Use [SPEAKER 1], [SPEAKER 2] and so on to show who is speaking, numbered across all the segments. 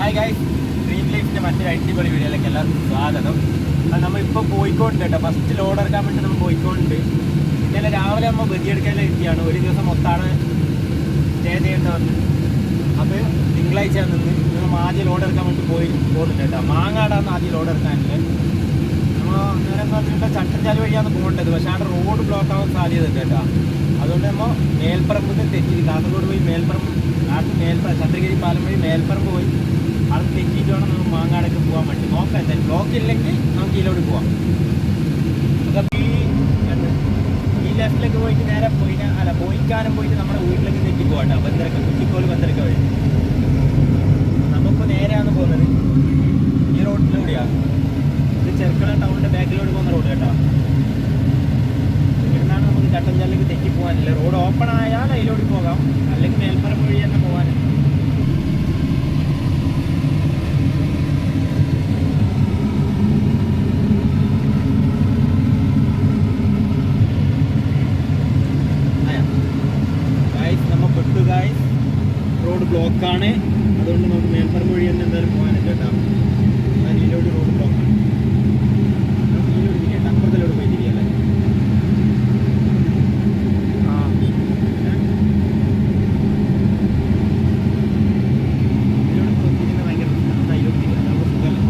[SPEAKER 1] Hi guys dream ലൈഫിന്റെ മറ്റൊരു അടിപൊളി വീഡിയോയിലേക്ക് എല്ലാവർക്കും സ്വാഗതം. അത് നമ്മൾ ഇപ്പോൾ പോയിക്കോണ്ട് കേട്ടോ. ഫസ്റ്റ് ലോഡ് ഇറക്കാൻ വേണ്ടി നമ്മൾ പോയിക്കോണ്ട്. ഇന്നലെ രാവിലെ നമ്മൾ എത്തിയാണ്. ഒരു ദിവസം മൊത്താണ് സ്റ്റേ ചെയ്യേണ്ടി വന്നത് അപ്പോൾ തിങ്കളാഴ്ച നിന്ന്. നമ്മൾ ആദ്യം ലോഡ് ഇറക്കാൻ വേണ്ടി പോയി പോകുന്നുണ്ട് കേട്ടോ. മാങ്ങാടാന്ന് ആദ്യം ലോഡ് ഇറക്കാനില്ല നമ്മൾ നേരെ എന്ന് പറഞ്ഞിട്ട് ചട്ടഞ്ചാൽ വഴിയാണ് പോകേണ്ടത്. പക്ഷേ അവിടെ റോഡ് ബ്ലോക്ക് ആവാൻ സാധ്യത കേട്ടോ. അതുകൊണ്ട് നമ്മൾ മേൽപ്പറമ്പ് തെറ്റി. കാസർഗോഡ് പോയി മേൽപ്പറമ്പ് നാട്ടിൽ മേൽപ്പറ ചന്ദ്രഗിരി പാലം വഴി മേൽപ്പറമ്പ് പോയി. തെറ്റിയിട്ട് വേണം നമുക്ക് മാങ്ങാടൊക്കെ പോകാൻ പറ്റും നോക്കാം എന്തായാലും. ബ്ലോക്ക് ഇല്ലെങ്കിൽ നമുക്ക് ഇതിലോട്ട് പോവാം. ഈ ഈ ലെഫ്റ്റിലേക്ക് പോയിട്ട് നേരെ പോയി അല്ല പോയിക്കാനും പോയിട്ട് നമ്മുടെ വീട്ടിലേക്ക് തെറ്റി പോകട്ടെ അപ്പം കുറ്റിക്കോൽ ബന്ദരക്ക വഴി നമുക്കിപ്പോൾ നേരെയാണ് പോകുന്നത് ഈ റോഡിലൂടെയാണ് ഇത് ചെറുക്കണ ടൗണിന്റെ ബാക്കിലോട്ട് പോകുന്ന റോഡ് കേട്ടോ ഇവിടുന്നാണ് നമുക്ക് ചട്ടഞ്ചാലിലേക്ക് തെറ്റി പോകാനില്ല റോഡ് ഓപ്പൺ ആയാൽ അതിലോട്ട് പോകാം അല്ലെങ്കിൽ മേൽപ്പറം വഴി തന്നെ പോകാൻ നമ്മൾ പെട്ടു ഗായ്സ് റോഡ് ബ്ലോക്കാണ് അതുകൊണ്ട് നമുക്ക് മേൽപ്പറം വഴി തന്നെ എന്തായാലും പോകാനില്ല കേട്ടോ അതിലോട്ട് റോഡ് ബ്ലോക്കാണ് നമുക്ക് ഇതിലോട്ട് തിരിയണ്ട അപ്പുറത്തിലോട്ട് പോയി തിരിയല്ലേ ആ ഇതിലോട്ട് പോയി തിരിയുന്നത് ഭയങ്കര പ്രശ്നമാണ്. അതിലോട്ട് തിരിയാം. അതാവുമ്പോ സുഖമല്ലേ?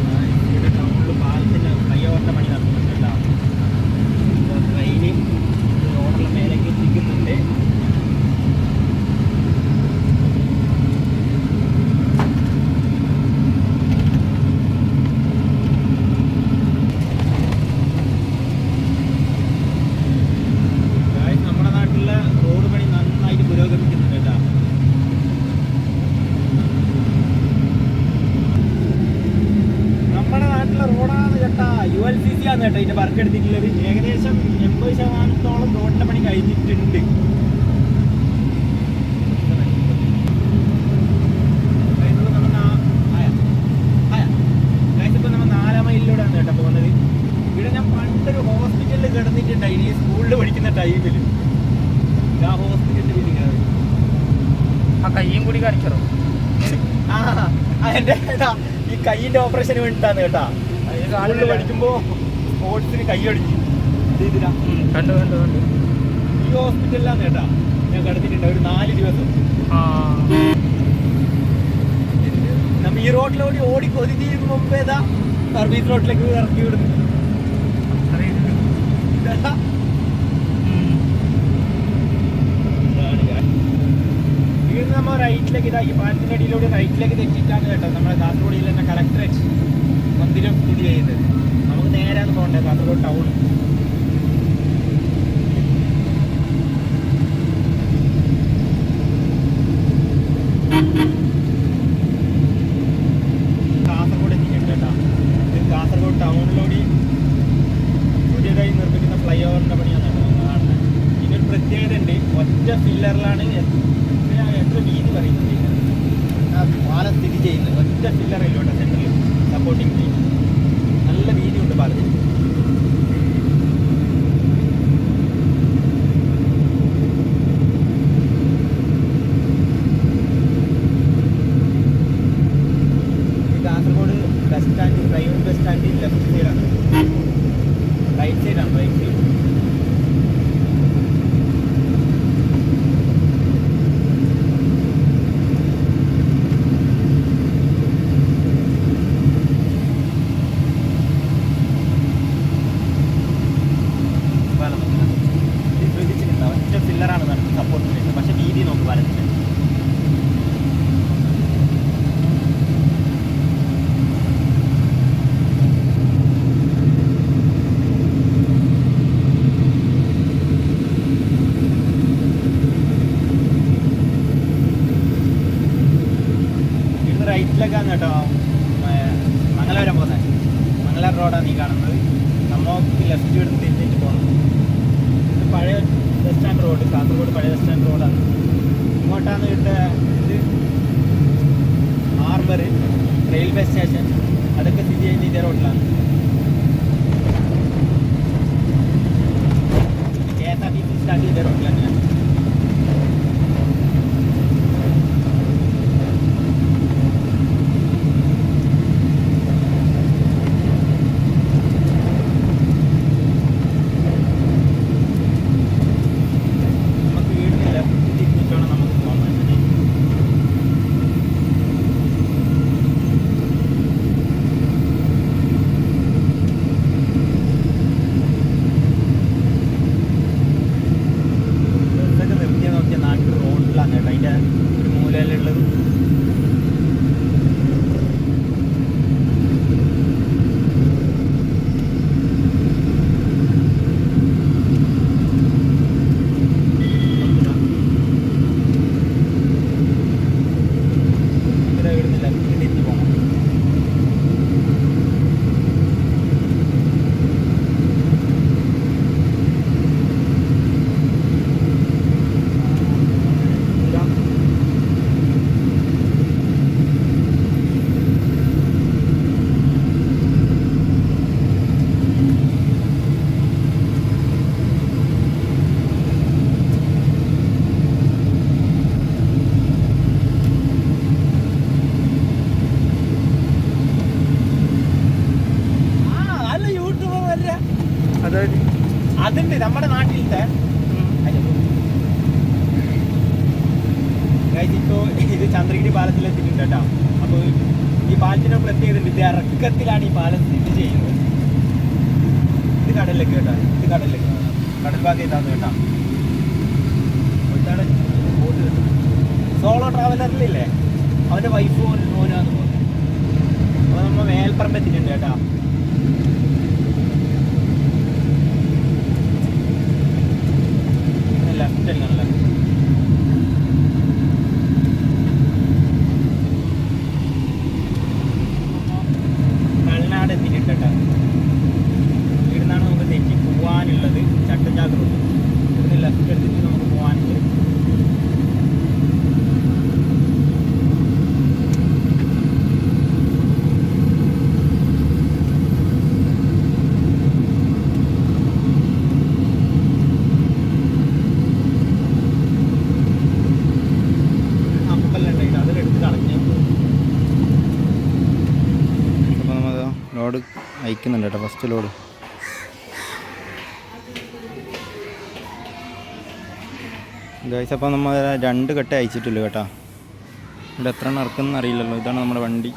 [SPEAKER 1] ആ, ഇവിടെ ടൗണിൽ പാലത്തിന്റെ ഫ്ലൈ ഓവറിന്റെ പണി നടക്കുന്നുണ്ട് കേട്ടോ ഇപ്പോൾ ട്രെയിന് റോഡുള്ള മേലേക്ക് എത്തിക്കുന്നുണ്ട് Guys, നമ്മുടെ നാട്ടിലെ റോഡ് പണി നന്നായിട്ട് പുരോഗമിക്കുന്നുണ്ട് കേട്ടോ നമ്മുടെ നാട്ടിലെ റോഡാണ് ചേട്ടാ യു എൽ സി സി ആണ് കേട്ടോ ഇതിന്റെ വർക്ക് എടുത്തിട്ടുള്ളത്. ഏകദേശം എൺപത് ശതമാനത്തോളം റോഡിന്റെ പണി കഴിഞ്ഞിട്ടുണ്ട്. ഹോസ്പിറ്റലിൽ ടൈമിൽ ആ ഹോസ്പിറ്റലിൽ വിളിക്കുന്നത്
[SPEAKER 2] ആ കയ്യും കൂടി കാണിക്കറോ
[SPEAKER 1] ആ ആ, എന്റെ ഈ കൈയിന്റെ ഓപ്പറേഷന് വേണ്ടിട്ടാണ് കേട്ടാ. സ്കൂളിൽ സ്പോർട്സിന് കൈയടിച്ചു ഒടിഞ്ഞു ഇതിനാ.
[SPEAKER 2] കണ്ടു കണ്ടു കണ്ടു.
[SPEAKER 1] ഈ ഹോസ്പിറ്റലിലാണ് കേട്ടാ ഞാൻ കിടന്നിട്ടുണ്ട് ഒരു നാല് ദിവസം. നമ്മ ഈ റോഡിലോടി ഓടി മുമ്പ് സർവീസ് റോഡിലേക്ക് ഇറക്കി വിടുന്നു. റൈറ്റിലേക്ക് ഇതാ. ഈ പാലത്തിന്റെ അടിയിലൂടെ റൈറ്റിലേക്ക് തെറ്റിയിട്ടാണ് കേട്ടോ. നമ്മുടെ കാസർഗോഡ് തന്നെ കളക്ടറേറ്റ് മന്ദിരം സ്ഥിതി ചെയ്യുന്നത്. നമുക്ക് നേരാണ് പോകേണ്ടത് കാസർഗോഡ് ടൗൺ കാസർഗോഡ് എത്തിയിട്ടുണ്ട് കേട്ടോ. ഇത് കാസർഗോഡ് ടൗണിലൂടെ പുതിയതായി നിർമ്മിക്കുന്ന ഫ്ലൈ ഓവറിന്റെ പണിയാണ് കാണുന്നത്. ഇതിനൊരു പ്രത്യേകത ഉണ്ട്. ഒറ്റ ഫില്ലറിലാണ് എത്ര വീതി പറയുന്നത് പാലം സ്ഥിതി ചെയ്യുന്നത്. ഒറ്റ ഫില്ലറില്ലോട്ടെ സെന്ററിൽ സപ്പോർട്ടിങ് ചെയ്യും നല്ല വീതിയുണ്ട് പാലത്തിന് Kasaragod bus stand private bus സ്റ്റാൻഡിൽ ലെഫ്റ്റ് സൈഡാണ് റൈറ്റ് സൈഡാണ് റൈറ്റ് സൈഡ് പാലം ഇത് ശ്രദ്ധിച്ചിട്ടുണ്ടോ ഒറ്റ ഫില്ലറാണ് നടക്കുന്നത് സപ്പോർട്ട് ചെയ്യുന്നത് പക്ഷേ വീതി നോക്ക് ഇത് റൈറ്റിലേക്കാണ് കേട്ടോ മംഗലാപുരം പോകുന്നത്. മംഗലാപുരം റോഡാണ് നീ കാണുന്നത്. നമുക്ക് ലെഫ്റ്റ് എടുത്ത് തിരിഞ്ഞിട്ട് പോകണം പഴയ ബസ് സ്റ്റാൻഡ് റോഡ് കാസർഗോഡ് പഴയ ബസ് സ്റ്റാൻഡ് റോഡാണ് ഇങ്ങോട്ടാണ് ഇവിടുത്തെ ഇത്. ഹാർബർ റെയിൽവേ സ്റ്റേഷൻ അതൊക്കെ സ്ഥിതി ചെയ്യുന്ന ഇതേ റോഡിലാണ് K S R T C start ചെയ്ത ഇതുണ്ട് നമ്മുടെ നാട്ടിലത്തെ Guys, ഇപ്പോ ഇത് ചന്ദ്രഗിരി പാലത്തിൽ എത്തിയിട്ടുണ്ട് കേട്ടോ. അപ്പോൾ ഈ പാലത്തിന് പ്രത്യേകത ഉണ്ട് ഇത് ഈ പാലം സ്ഥിതി ചെയ്യുന്നത്. ഇത് കടലിലേക്ക് കേട്ടോ. ഇത് കടലിലേക്ക്. കടൽ ഭാഗം ഇതാന്ന് കേട്ടോ. സോളോ ട്രാവലറിലില്ലേ അവന്റെ വൈഫ് ഓനാന്ന് പോകുന്നത് അപ്പോൾ നമ്മൾ മേൽപ്പറമ്പ് എത്തിയിട്ടുണ്ട് കേട്ടോ ലെഫ്റ്റ് അടിക്കണം ലെഫ്റ്റ് കൾനാട് എത്തിയിട്ടുണ്ട് കേട്ടോ ഇവിടുന്നാണ് നമുക്ക് തെറ്റി പോവാനുള്ളത് ചട്ടഞ്ചാൽ റോഡ് ഇവിടുന്ന് ലെഫ്റ്റ് എടുത്തിട്ട് നമുക്ക് പോകാനുണ്ട് അമ്പലെല്ലാം ഉണ്ട് അതിലെടുത്ത് കളഞ്ഞു
[SPEAKER 3] അപ്പോൾ നമ്മൾ ലോഡ് അയക്കുന്നുണ്ട് കേട്ടോ ഫസ്റ്റ് ലോഡ് ഗൈസ് അപ്പോൾ നമ്മൾ രണ്ട് കെട്ട് അയച്ചിട്ടില്ല കേട്ടോ. ഇവിടെ എത്ര ഇറക്കുന്ന അറിയില്ലല്ലോ ഇതാണ് നമ്മുടെ വണ്ടി.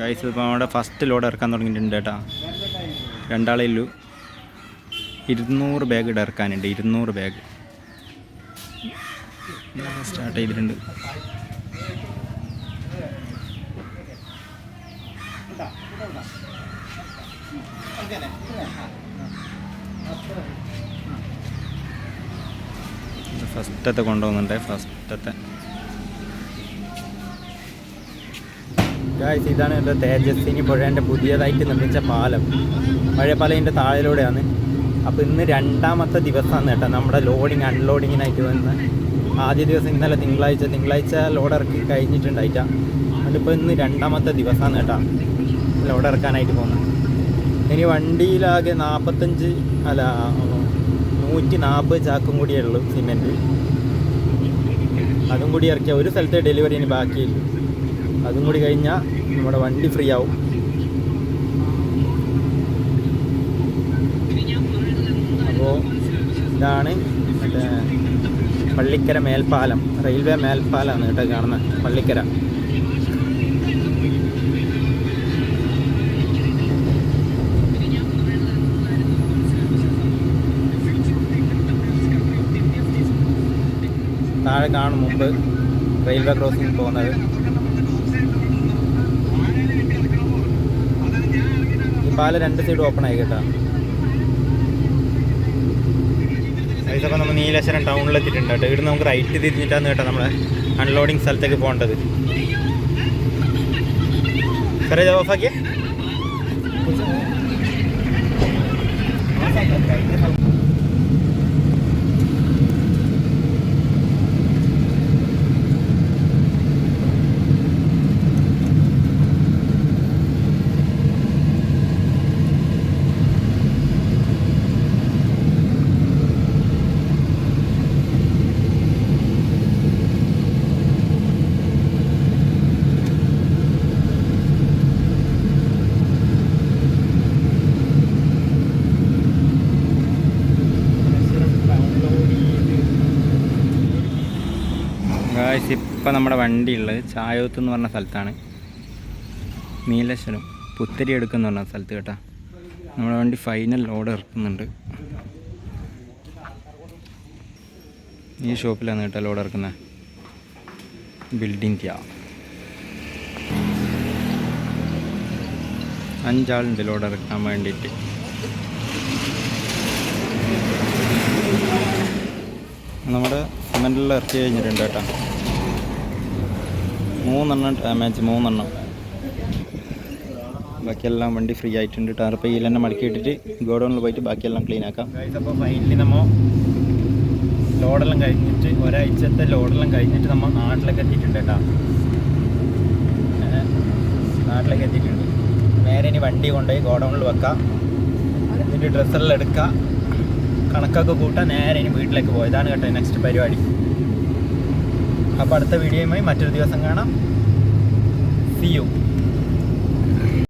[SPEAKER 3] ഗൈസ് ഇപ്പോൾ നമ്മുടെ ഫസ്റ്റ് ലോഡ് ഇറക്കാൻ തുടങ്ങിയിട്ടുണ്ട് കേട്ടോ. രണ്ടാളേ ഉള്ളൂ. ഇരുന്നൂറ് ബാഗ് ഇടക്കാനുണ്ട് ഇരുന്നൂറ് ബാഗ് സ്റ്റാർട്ട് ചെയ്തിട്ടുണ്ട്. ഫസ്റ്റത്തെ കൊണ്ടുപോകുന്നുണ്ട് ഫസ്റ്റത്തെ.
[SPEAKER 1] ഗായ്സ് ഇതാണ് എന്റെ തേജസ്വിനി പുഴേന്റെ പുതിയതായിട്ട് നിർമ്മിച്ച പാലം. പഴയ പാലത്തിന്റെ താഴിലൂടെയാണ് അപ്പോൾ ഇന്ന് രണ്ടാമത്തെ ദിവസമാണ് കേട്ടോ നമ്മുടെ ലോഡിങ് അൺലോഡിങ്ങിനായിട്ട് വന്ന്. ആദ്യ ദിവസം ഇന്നലെ തിങ്കളാഴ്ച. തിങ്കളാഴ്ച ലോഡ് ഇറക്കി കഴിഞ്ഞിട്ടുണ്ടായിട്ടാ. അതിപ്പോൾ ഇന്ന് രണ്ടാമത്തെ ദിവസമാണ് കേട്ടോ. ലോഡ് ഇറക്കാനായിട്ട് പോകുന്നത്. ഇനി വണ്ടിയിലാകെ നാൽപ്പത്തഞ്ച് അല്ല നൂറ്റി നാൽപ്പത് ചാക്കും കൂടിയേ ഉള്ളൂ സിമെന്റ്. അതും കൂടി ഇറക്കിയ ഒരു സ്ഥലത്തെ ഡെലിവറി ഇനി ബാക്കിയില്ല. അതും കൂടി കഴിഞ്ഞാൽ നമ്മുടെ വണ്ടി ഫ്രീ ആവും. അപ്പോൾ ഇതാണ് മറ്റേ പള്ളിക്കര മേൽപ്പാലം. റെയിൽവേ മേൽപ്പാലമാണ് കേട്ടോ കാണുന്നത് പള്ളിക്കര. താഴെ കാണും മുമ്പ് റെയിൽവേ ക്രോസിംഗ് പോകുന്നത്. ഈ പാലം രണ്ട് സൈഡ് ഓപ്പൺ ആയി കേട്ടോ.
[SPEAKER 3] അപ്പോൾ നമ്മൾ നീലേശ്വരം ടൗണിലെത്തിയിട്ടുണ്ട് കേട്ടോ. ഇവിടുന്ന് നമുക്ക് റൈറ്റ് തിരിഞ്ഞിട്ടാണ് കേട്ടോ നമ്മൾ അൺലോഡിങ് സ്ഥലത്തേക്ക് പോകേണ്ടത്. ഇത് ഓഫാക്കിയേ ഗായ്സ് ഇപ്പം നമ്മുടെ വണ്ടി ഉള്ളത് ചായോത്ത് എന്ന് പറഞ്ഞ സ്ഥലത്താണ്. നീലേശ്വരം. പുത്തരി എടുക്കുന്ന പറഞ്ഞ സ്ഥലത്ത് കേട്ടോ. നമ്മുടെ വണ്ടി ഫൈനൽ ലോഡ് ഇറക്കുന്നുണ്ട്. ഈ ഷോപ്പിലാണ് കേട്ടോ ലോഡ് ഇറക്കുന്നത് ബിൽഡിംഗ് ത്യാ അഞ്ചാളുണ്ട് ലോഡ് ഇറക്കാൻ വേണ്ടിയിട്ട്. നമ്മുടെ സിമെന്റിൽ ഇറക്കി കഴിഞ്ഞിട്ടുണ്ട് കേട്ടോ. മൂന്നെണ്ണം ഡാമേജ് മൂന്നെണ്ണം. ബാക്കിയെല്ലാം വണ്ടി ഫ്രീ ആയിട്ടുണ്ട്. ടാർപ്പയിൽ തന്നെ മടക്കി ഇട്ടിട്ട് ഗോഡൗണിൽ പോയിട്ട് ബാക്കിയെല്ലാം ക്ലീൻ ആക്കാം.
[SPEAKER 1] അപ്പോൾ ഫൈനലി നമ്മൾ ലോഡെല്ലാം കഴിഞ്ഞിട്ട് ഒരാഴ്ചത്തെ ലോഡെല്ലാം കഴിഞ്ഞിട്ട് നമ്മൾ നാട്ടിലേക്ക് എത്തിയിട്ടുണ്ട് കേട്ടോ. നാട്ടിലേക്ക് എത്തിയിട്ടുണ്ട്. നേരെ ഇനി വണ്ടി കൊണ്ടുപോയി ഗോഡൗണിൽ വെക്കാം. എന്നിട്ട് ഡ്രസ്സെല്ലാം എടുക്കാം. കണക്കൊക്കെ കൂട്ടാൻ നേരെ ഇനി വീട്ടിലേക്ക് പോയതാണ് കേട്ടോ നെക്സ്റ്റ് പരിപാടി. അപ്പോൾ അടുത്ത വീഡിയോയുമായി മറ്റൊരു ദിവസം കാണാം. C U